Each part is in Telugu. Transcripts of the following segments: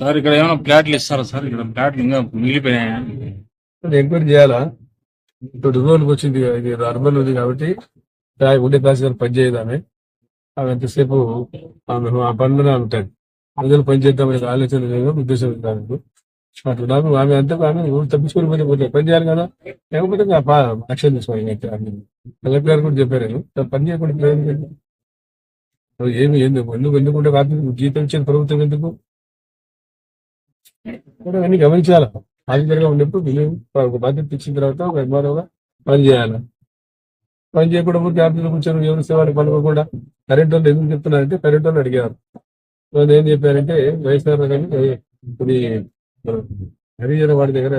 సార్ ఇక్కడ ఏమైనా ప్లాట్లు ఇస్తారా సార్? ఇక్కడ ప్లాట్లు ఇంకా మిగిలిపోయాయా ఎంక్వైరీ చేయాలా? ఇప్పుడు రూరల్కి వచ్చింది ఇది అర్బన్ ఉంది కాబట్టి ఉండే తహసీల్దార్ పని చేయదామే ఆమె. ఎంతసేపు ఆమె ఆ పనులు ఉంటాయి అందులో పని చేద్దామని ఆలోచన లేదు ఉద్దేశం దానికి అట్లా ఆమె అంతా ఆమె తప్పించుకొని పోతే పోతే పని చేయాలి కదా. లేకపోతే యాక్షన్ తీసుకోవాలి కలెక్టర్ గారు కూడా చెప్పారు నేను. పని చేయకుండా ఏమి ఎందుకు ఎందుకు ఎందుకుంటే జీతం ఇచ్చిన ప్రభుత్వం ఎందుకు? కూడా అన్ని గమనించాలి. ఆఫీసర్గా ఉన్నప్పుడు విలువ ఒక బాధ్యత ఇచ్చిన తర్వాత ఒక ఎంఆర్ఓగా పని చేయాలి. పని చేయకుండా ఊరికి ఆఫీసులో కూర్చొని ఎవరు సేవలు పనుకోకుండా కరెంట్ వాళ్ళు ఎందుకు చెప్తున్నారంటే కరెంట్ వాళ్ళు అడిగారు. వాళ్ళు ఏం చెప్పారంటే వైఎస్ఆర్ కానీ ఇది హరిజన వాడి దగ్గర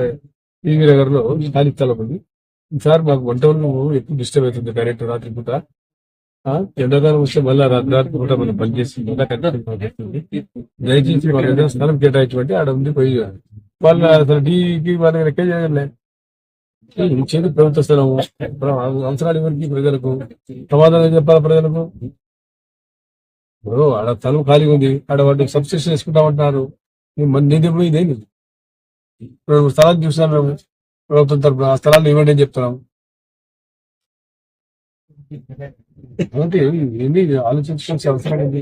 టీవీ నగర్లో ఖాళీ స్థలం ఉంది. సార్ మాకు వంట వాళ్ళు ఎక్కువ డిస్టర్బ్ అవుతుంది కరెంట్ రాత్రి పూట ఎండాకాలం వస్తే మళ్ళీ రాత్రి కూడా మనం పనిచేసింది దయచేసి మాకు ఏదైనా స్థలం కేటాయించమంటే ఆడ ఉంది పోయి వాళ్ళు అసలు డీకి వాళ్ళ లెక్క చేయలే ఇచ్చేది ప్రభుత్వ స్థలం అవసరాలు ఎవరికి? ప్రజలకు. సమాధానం చెప్పాలి ప్రజలకు? ఇప్పుడు ఆడ స్థలం ఖాళీ ఉంది. ఆడ వాటికి సబ్స్టేషన్ వేసుకుంటామంటున్నారు. మన నిధి ఇప్పుడు ఇదేంది? ఇప్పుడు మేము ప్రభుత్వం తరఫున ఆ స్థలాన్ని ఇవ్వండి అని చెప్తున్నాం. అంటే ఏంది ఆలోచించుకోవాల్సిన అవసరం ఏంటి?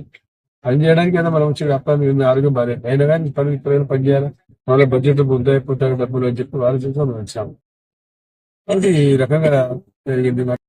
పని చేయడానికి అయినా మనం వచ్చి వ్యాపారం మీ ఆరోగ్యం బాగా అయినా కానీ పని ఇప్పుడు పని చేయాలి? వాళ్ళ బడ్జెట్ బుద్ధి డబ్బులు అని చెప్పి ఆలోచించడం మనం వచ్చాము ఈ రకంగా జరిగింది.